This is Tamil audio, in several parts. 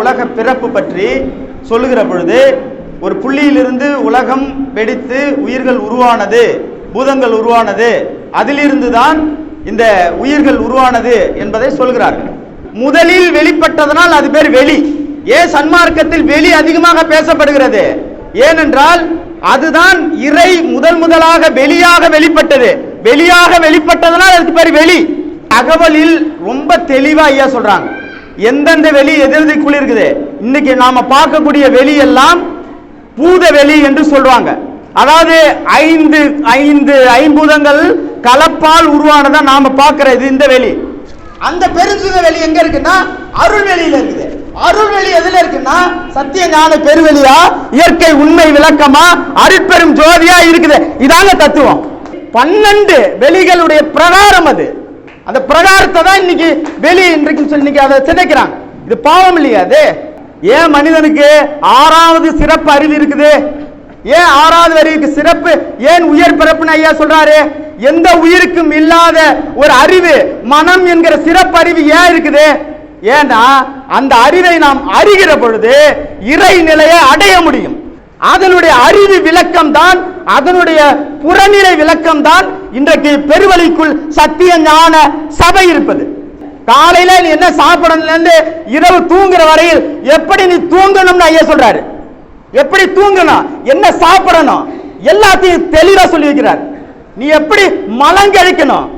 உலக பிறப்பு பற்றி சொல்லுகிற பொழுது ஒரு புள்ளியிலிருந்து உலகம் வெடித்து உயிர்கள் உருவானது பூதங்கள் உருவானது அதிலிருந்து தான் இந்த உயிர்கள் உருவானது என்பதை சொல்கிறார்கள். முதலில் வெளிப்பட்டதனால் அது பேர் வெளி. ஏன் சன்மார்க்கத்தில் வெளி அதிகமாக பேசப்படுகிறது. ஏனென்றால் அதுதான் இறை முதல் முதலாக வெளியாக வெளிப்பட்டது. வெளியாக வெளிப்பட்டதனால் அதுக்கு பேர் வெளி. தகவலில் ரொம்ப தெளிவா ஐயா சொல்றாங்க. எந்தெந்த வெளி எதிர்திக்குள் இருக்குது இன்னைக்கு நாம பார்க்கக்கூடிய வெளியெல்லாம் பூத வெளி என்று சொல்றாங்க அதாவது ஐந்து ஐந்து ஐம்பூதங்கள் கலப்பால் உருவானதா நாம பார்க்கிறது இந்த வெளி. அந்த பெருஞ்சுக வெளி எங்க இருக்குன்னா அருள் வெளியில இருக்குது. அருள் வெளி எதுல இருக்குன்னா சத்திய ஞான பெருவெளியா இயற்கை உண்மை விளக்கமா அருட்பெரும் ஜோதியா இருக்குது. இதாங்க தத்துவம். பன்னெண்டு வெளிகளுடைய பிரகாரம் அது. அந்த பிரகாரத்தை தான் இன்னைக்கு வெளி இன்றைக்கு சொல்லி இன்னைக்கு அதை சிதைக்கிறாங்க. இது பாவம் இல்லையா அது? ஏன் மனிதனுக்கு ஆறாவது சிறப்பு அறிவு இருக்குது? ஏன் ஆறாவது அறிவுக்கு சிறப்பு ஏன் உயர் பிறப்புன்னு ஐயா சொல்றாரு? எந்த உயிருக்கும் இல்லாத ஒரு அறிவு மனம் என்கிற சிறப்பு அறிவு ஏன் இருக்குது? ஏன்னா அந்த அறிவை நாம் அறிகிற பொழுது இறை நிலையை அடைய முடியும். அதனுடைய அறிவு விளக்கம் தான் அதனுடைய புறநிலை விளக்கம் தான் இன்றைக்கு பெருவழிக்குள் சத்திய ஞான சபை இருப்பது. காலையில நீ என்ன சாப்பிடணும்ல இருந்து இரவு தூங்குற வரையில் எப்படி நீ தூங்கணும்னு ஐயா சொல்றாரு. எப்படி தூங்கணும் என்ன சாப்பிடணும் எல்லாத்தையும் தெளிவா சொல்லி வைக்கிறார். நீ எப்படி மலங்கழிக்கணும்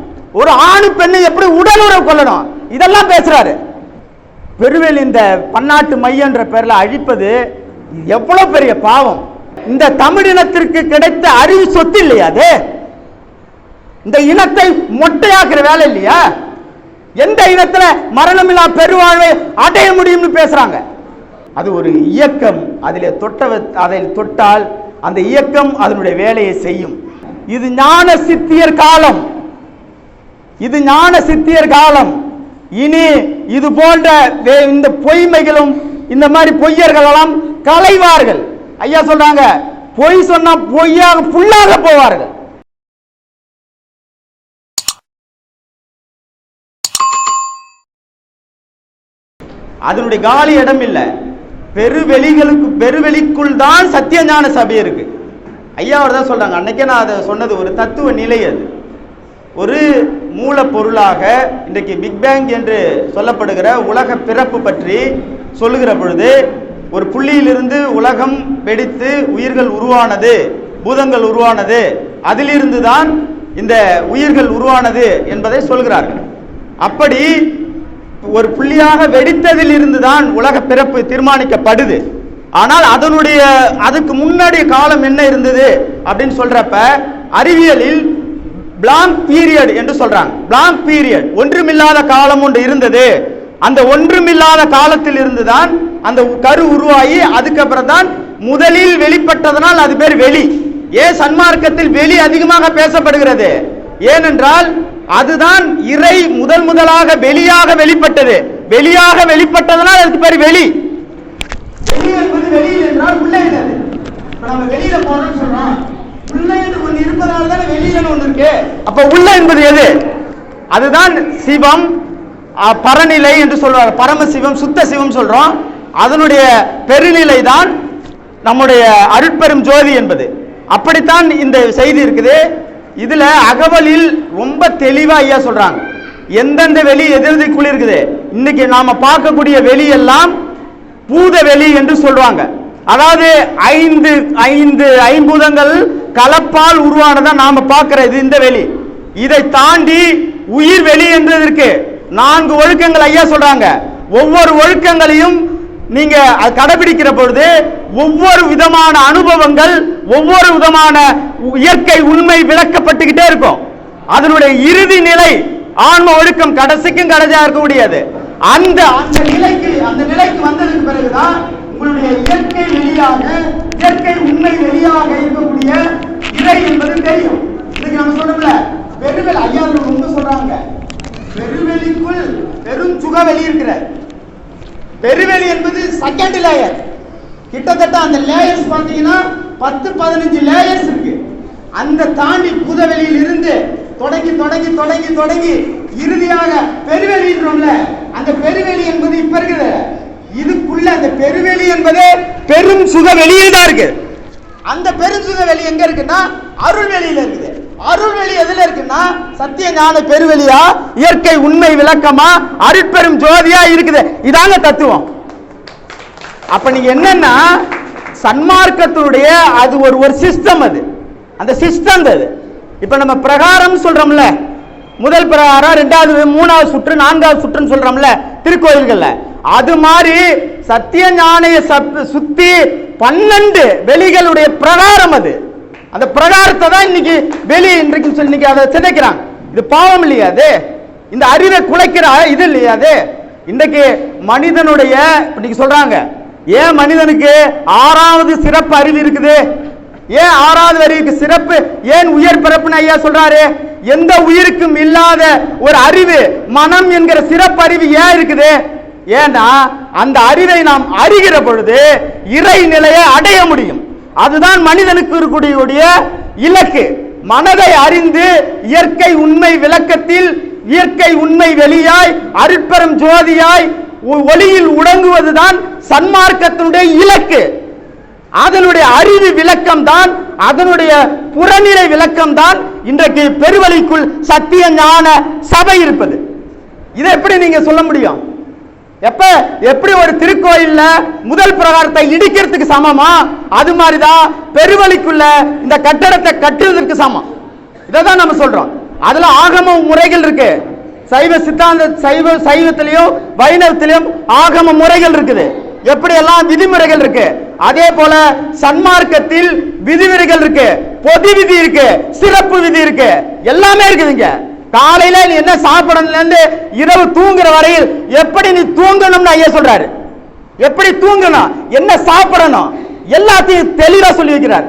ஒரு ஆணு பெண்ணு எப்படி உடல் உறவு கொள்ளணும் இதெல்லாம் பேசுறாரு. பெருவேல் இந்த பன்னாட்டு மையன்ற பேர்ல அழிப்பது எவ்வளவு பெரிய பாவம். இந்த தமிழினத்திற்கு கிடைத்த அறிவு சொத்து இல்லையா அது? இந்த இனத்தை மொட்டையாக்குற வேலை இல்லையா? எந்த இனத்துல மரணமில்லா பெருவாழ்வை அடைய முடியும்னு பேசுறாங்க? அது ஒரு இயக்கம். அதில் தொட்ட அதில் தொட்டால் அந்த இயக்கம் அதனுடைய வேலையை செய்யும். இது ஞான சித்தியர் காலம். இது ஞான சித்தியர் காலம். இனி இது போன்ற வே- இந்த பொய்மைகளும் இந்த மாதிரி பொய்யர்கள் எல்லாம் களைவார்கள் ஐயா சொல்றாங்க பொய் சொன்னா பொய்யாக புல்லாக போவார்கள். அதனுடைய காலி இடம் இல்லை. பெருவெளிகளுக்கு பெருவெளிக்குள் தான் சத்தியஞான சபை இருக்கு. ஐயா அவர் தான் சொல்றாங்க. அன்னைக்கே நான் அதை சொன்னது ஒரு தத்துவ நிலை அது. ஒரு மூலப்பொருளாக இன்றைக்கு பிக் பேங் என்று சொல்லப்படுகிற உலக பிறப்பு பற்றி சொல்லுகிற பொழுது ஒரு புள்ளியிலிருந்து உலகம் வெடித்து உயிர்கள் உருவானது பூதங்கள் உருவானது அதிலிருந்து தான் இந்த உயிர்கள் உருவானது என்பதை சொல்கிறார்கள். அப்படி ஒரு புள்ளியாக வெடித்ததில் இருந்து தான் உலக பிறப்பு தீர்மானிக்கப்படுது. ஆனால் அதனுடைய அதுக்கு முன்னாடி காலம் என்ன இருந்தது அப்படின்னு சொல்றப்ப அறிவியலில் பிளாங்க் பீரியட் என்று சொல்றாங்க. பிளாங்க் பீரியட் ஒன்றுமில்லாத காலம் ஒன்று இருந்தது. அந்த ஒன்றுமில்லாத காலத்தில் இருந்துதான் அந்த கரு உருவாகி அதுக்கப்புறம் தான் முதலில் வெளிப்பட்டதனால் அது பேர் வெளி. ஏன் சன்மார்க்கத்தில் வெளி அதிகமாக பேசப்படுகிறது? ஏனென்றால் அதுதான் இறை முதல் முதலாக வெளியாக வெளிப்பட்டது. வெளியாக வெளிப்பட்டதனால் அதுக்கு பேர் வெளி. வெளி என்பது வெளியில் என்றால் உள்ளே என்னது? இப்ப நம்ம வெளியில போறோம்னு சொல்றோம் உள்ள என்று ஒன்று இருப்பதால தானே வெளியில ஒன்று இருக்கு. அப்ப உள்ள என்பது எது? அதுதான் சிவம் பரநிலை என்று சொல்றாங்க பரமசிவம் சுத்த சிவம் சொல்றோம். அதனுடைய பெருநிலை தான் நம்முடைய அருட்பெரும் ஜோதி என்பது. அப்படித்தான் இந்த செய்தி இருக்குது. இதுல அகவலில் ரொம்ப தெளிவா ஐயா சொல்றாங்க. எந்தெந்த வெளி எதிர்திக்குள் இருக்குது? இன்னைக்கு நாம பார்க்கக்கூடிய வெளி எல்லாம் பூத வெளி என்று சொல்றாங்க அதாவது ஐந்து ஐந்து ஐம்பூதங்கள் கலப்பால் உருவானதா நாம பார்க்கிறது இந்த வெளி. இதை தாண்டி உயிர் வெளி என்று இருக்கு. நான்கு ஒழுக்கங்கள் ஐயா சொல்றாங்க. ஒவ்வொரு ஒழுக்கங்களையும் நீங்க கடைபிடிக்கிற பொழுது ஒவ்வொரு விதமான அனுபவங்கள் ஒவ்வொரு விதமான இயற்கை உண்மை விளக்கப்பட்டுக்கிட்டே இருக்கும். அதனுடைய இறுதி நிலை ஆன்ம ஒழுக்கம் கடைசிக்கும் கடைசியா இருக்க முடியாது. அந்த அந்த நிலைக்கு அந்த நிலைக்கு வந்ததுக்கு பிறகுதான் உங்களுடைய இயற்கை வெளியாக இயற்கை உண்மை வெளியாக இருக்கக்கூடிய இறை என்பது தெரியும். இதுக்கு நம்ம சொல்றோம்ல பெருவெளி ஐயா ரொம்ப சொல்றாங்க. பெருவெளிக்குள் பெரும் சுகவெளி இருக்கிற பெருவெளி என்பது செகண்ட் லேயர் கிட்டத்தட்ட அந்த லேயர்ஸ் பார்த்தீங்கன்னா பத்து பதினஞ்சு லேயர்ஸ் இருக்கு. அந்த தாண்டி புதவெளியில் இருந்து தொடங்கி தொடங்கி தொடங்கி தொடங்கி இறுதியாக பெருவெளின்றோம்ல அந்த பெருவெளி என்பது இப்ப இருக்குது. இதுக்குள்ள அந்த பெருவெளி என்பது பெரும் சுக வெளியில் தான் இருக்கு. அந்த பெரும் சுக வெளி எங்க இருக்குன்னா அருள் வெளியில இருக்குது. அருள்வெளி எதுல இருக்குன்னா சத்திய ஞான பெருவெளியா இயற்கை உண்மை விளக்கமா அருட்பெரும் ஜோதியா இருக்குது. இதாங்க தத்துவம். அப்ப நீங்க என்னன்னா சன்மார்க்கத்தினுடைய அது ஒரு ஒரு சிஸ்டம் அது. அந்த சிஸ்டம் அது. இப்ப நம்ம பிரகாரம் சொல்றோம்ல முதல் பிரகாரம் ரெண்டாவது மூணாவது சுற்று நான்காவது சுற்றுன்னு சொல்றோம்ல திருக்கோயில்கள்ல. அது மாதிரி சத்திய ஞானைய சுத்தி பன்னெண்டு வெளிகளுடைய பிரகாரம் அது. அந்த பிரகாரத்தை தான் இன்னைக்கு வெளியே இன்றைக்கு சொல்லி இன்னைக்கு அதை சிதைக்கிறாங்க. இது பாவம் இல்லையா அது? இந்த அறிவை குலைக்கிற இது இல்லையா அது? இன்றைக்கு மனிதனுடைய இன்னைக்கு சொல்றாங்க ஏன் மனிதனுக்கு ஆறாவது சிறப்பு அறிவு இருக்குது? ஏன் ஆறாவது அறிவுக்கு சிறப்பு ஏன் உயர் பிறப்புன்னு ஐயா சொல்றாரு? எந்த உயிருக்கும் இல்லாத ஒரு அறிவு மனம் என்கிற சிறப்பு அறிவு ஏன் இருக்குது? ஏன்னா அந்த அறிவை நாம் அறிகிற பொழுது இறை நிலையை அடைய முடியும். அதுதான் மனிதனுக்கு இருக்கக்கூடிய இலக்கு. மனதை அறிந்து இயற்கை உண்மை விளக்கத்தில் இயற்கை உண்மை வெளியாய் அருட்பெரும் ஜோதியாய் ஒ- ஒளியில் உடங்குவதுதான் சன்மார்க்கத்தினுடைய இலக்கு. அதனுடைய அறிவு விளக்கம் தான் அதனுடைய புறநிலை விளக்கம் தான் இன்றைக்கு பெருவழிக்குள் சத்திய ஞான சபை இருப்பது. இதை எப்படி நீங்க சொல்ல முடியும்? எப்ப? எப்படி ஒரு திருக்கோயில்ல முதல் பிரகாரத்தை இடிக்கிறதுக்கு சமமா? அது மாதிரிதான் பெருவழிக்குள்ள இந்த கட்டடத்தை கட்டுவதற்கு சமம். இதை தான் நம்ம சொல்றோம். அதுல ஆகம முறைகள் இருக்கு. சைவ சித்தாந்த சைவ சைவத்திலையும் வைணவத்திலையும் ஆகம முறைகள் இருக்குது. எப்படி எல்லாம் விதிமுறைகள் இருக்கு? அதே போல சன்மார்க்கத்தில் விதிமுறைகள் இருக்கு. பொது விதி இருக்கு. சிறப்பு விதி இருக்கு. எல்லாமே இருக்குதுங்க காலையில நீ என்ன சாப்பிடணும்ல இரவு தூங்குற வரையில் எப்படி நீ தூங்கணும்னு ஐயா சொல்றாரு. எப்படி தூங்கணும்? என்ன சாப்பிடணும்? எல்லாத்தையும் தெளிவா சொல்லி வைக்கிறார்.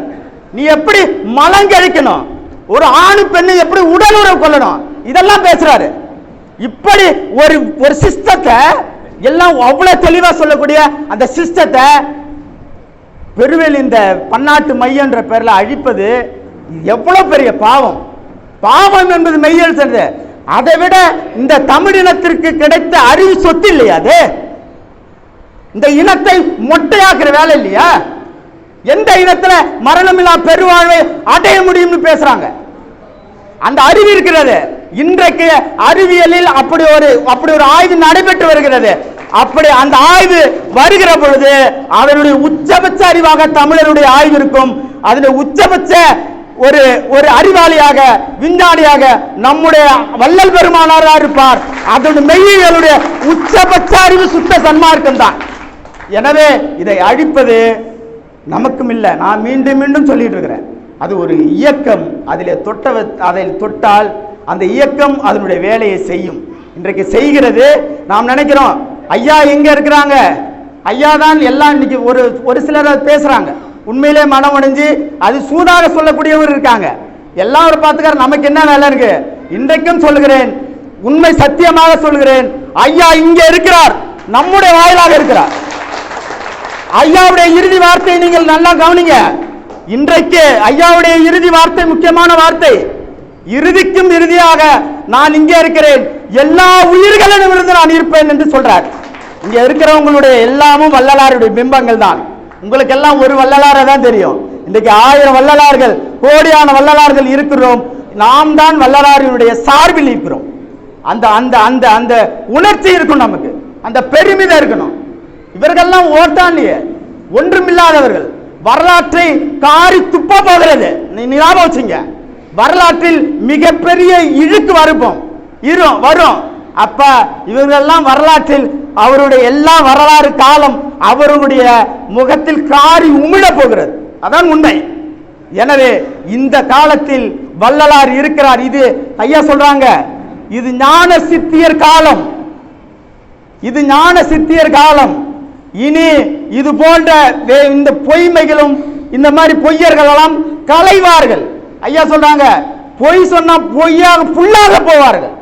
நீ எப்படி மலங்கழிக்கணும் ஒரு ஆணு பெண்ணு எப்படி உடல் உறவு கொள்ளணும்? இதெல்லாம் பேசுறாரு. இப்படி ஒரு ஒரு சிஸ்டத்தை எல்லாம் அவ்வளவு தெளிவா சொல்லக்கூடிய அந்த சிஸ்டத்தை பெருவேல் இந்த பன்னாட்டு மையன்ற பேர்ல அழிப்பது எவ்வளவு பெரிய பாவம். பாவம் என்பது மெய்யல் சொல்றது அதை விட இந்த தமிழினத்திற்கு கிடைத்த அறிவு சொத்து இல்லையா அது? இந்த இனத்தை மொட்டையாக்குற வேலை இல்லையா? எந்த இனத்துல மரணமில்லா பெருவாழ்வை அடைய முடியும்னு பேசுறாங்க. அந்த அறிவு இருக்கிறது. இன்றைக்கு அறிவியலில் அப்படி ஒரு அப்படி ஒரு ஆய்வு நடைபெற்று வருகிறது. அப்படி அந்த ஆய்வு வருகிற பொழுது அதனுடைய உச்சபட்ச அறிவாக தமிழருடைய ஆய்வு இருக்கும். அதில் உச்சபட்ச ஒரு ஒரு அறிவாளியாக விஞ்ஞானியாக நம்முடைய வல்லல் பெருமானாராக இருப்பார். அதனுடைய மெய்யியலுடைய உச்சபட்ச அறிவு சுத்த சன்மார்க்கம் தான். எனவே இதை அழிப்பது நமக்கும் இல்லை. நான் மீண்டும் மீண்டும் சொல்லிட்டு இருக்கிறேன். அது ஒரு இயக்கம். அதில் தொட்ட அதில் தொட்டால் அந்த இயக்கம் அதனுடைய வேலையை செய்யும். இன்றைக்கு செய்கிறது. நாம் நினைக்கிறோம் ஐயா எங்க இருக்கிறாங்க. ஐயா தான் எல்லாம் இன்னைக்கு ஒரு ஒரு சிலர் பேசுறாங்க. உண்மையிலே மனம் அடைஞ்சு அது சூதாக சொல்லக்கூடியவர் இருக்காங்க. எல்லாரும் பார்த்துக்கார நமக்கு என்ன வேலை இருக்கு இன்றைக்கும் சொல்லுகிறேன் உண்மை சத்தியமாக சொல்கிறேன் ஐயா இங்க இருக்கிறார் நம்முடைய வாயிலாக இருக்கிறார். ஐயாவுடைய இறுதி வார்த்தையை நீங்கள் நல்லா கவனிங்க. இன்றைக்கு ஐயாவுடைய இறுதி வார்த்தை முக்கியமான வார்த்தை. இறுதிக்கும் இறுதியாக நான் இங்கே இருக்கிறேன். எல்லா உயிர்களிடமிருந்து நான் இருப்பேன் என்று சொல்றார். இங்க இருக்கிறவங்களுடைய எல்லாமும் வள்ளலாருடைய பிம்பங்கள் தான் உங்களுக்கு எல்லாம் ஒரு வள்ளலாரை தான் தெரியும். இன்றைக்கு ஆயிரம் வள்ளலார்கள் கோடியான வள்ளலார்கள் இருக்கிறோம். நாம் தான் வள்ளலாரினுடைய சார்பில் இருக்கிறோம். அந்த அந்த அந்த அந்த உணர்ச்சி இருக்கும் நமக்கு. அந்த பெருமிதம் இருக்கணும். இவர்கள்லாம் ஓட்டாண்டிய ஒன்றுமில்லாதவர்கள். வரலாற்றை காரி துப்ப போகிறது. நீ ஞாபகம் வச்சுங்க. வரலாற்றில் மிகப்பெரிய இழுக்கு வருப்போம். இரும் வரும். அப்ப இவர்களெல்லாம் வரலாற்றில் அவருடைய எல்லா வரலாறு காலம் அவருடைய முகத்தில் காரி உமிழ போகிறது. அதான் உண்மை. எனவே இந்த காலத்தில் வள்ளலார் இருக்கிறார். இது ஐயா சொல்றாங்க இது ஞான சித்தியர் காலம். இது ஞான சித்தியர் காலம். இனி இது போன்ற இந்த பொய்மைகளும் இந்த மாதிரி பொய்யர்கள் எல்லாம் களைவார்கள். ஐயா சொல்றாங்க பொய் சொன்னா பொய்யாக புல்லாக போவார்கள்.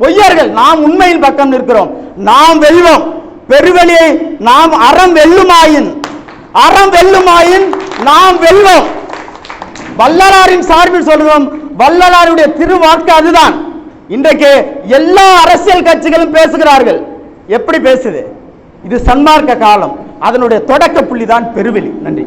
பொய்யர்கள் நாம் உண்மையின் பக்கம் நிற்கிறோம். நாம் வெல்வோம். பெருவெளியை நாம் அறம் வெல்லுமாயின் அறம் வெல்லுமாயின் நாம் வெல்வோம். வள்ளலாரின் சார்பில் சொல்றோம் வள்ளலாருடைய திருவாக்கு அதுதான். இன்றைக்கு எல்லா அரசியல் கட்சிகளும் பேசுகிறார்கள். எப்படி பேசுது? இது சன்மார்க்க காலம். அதனுடைய தொடக்க புள்ளி தான் பெருவெளி. நன்றி.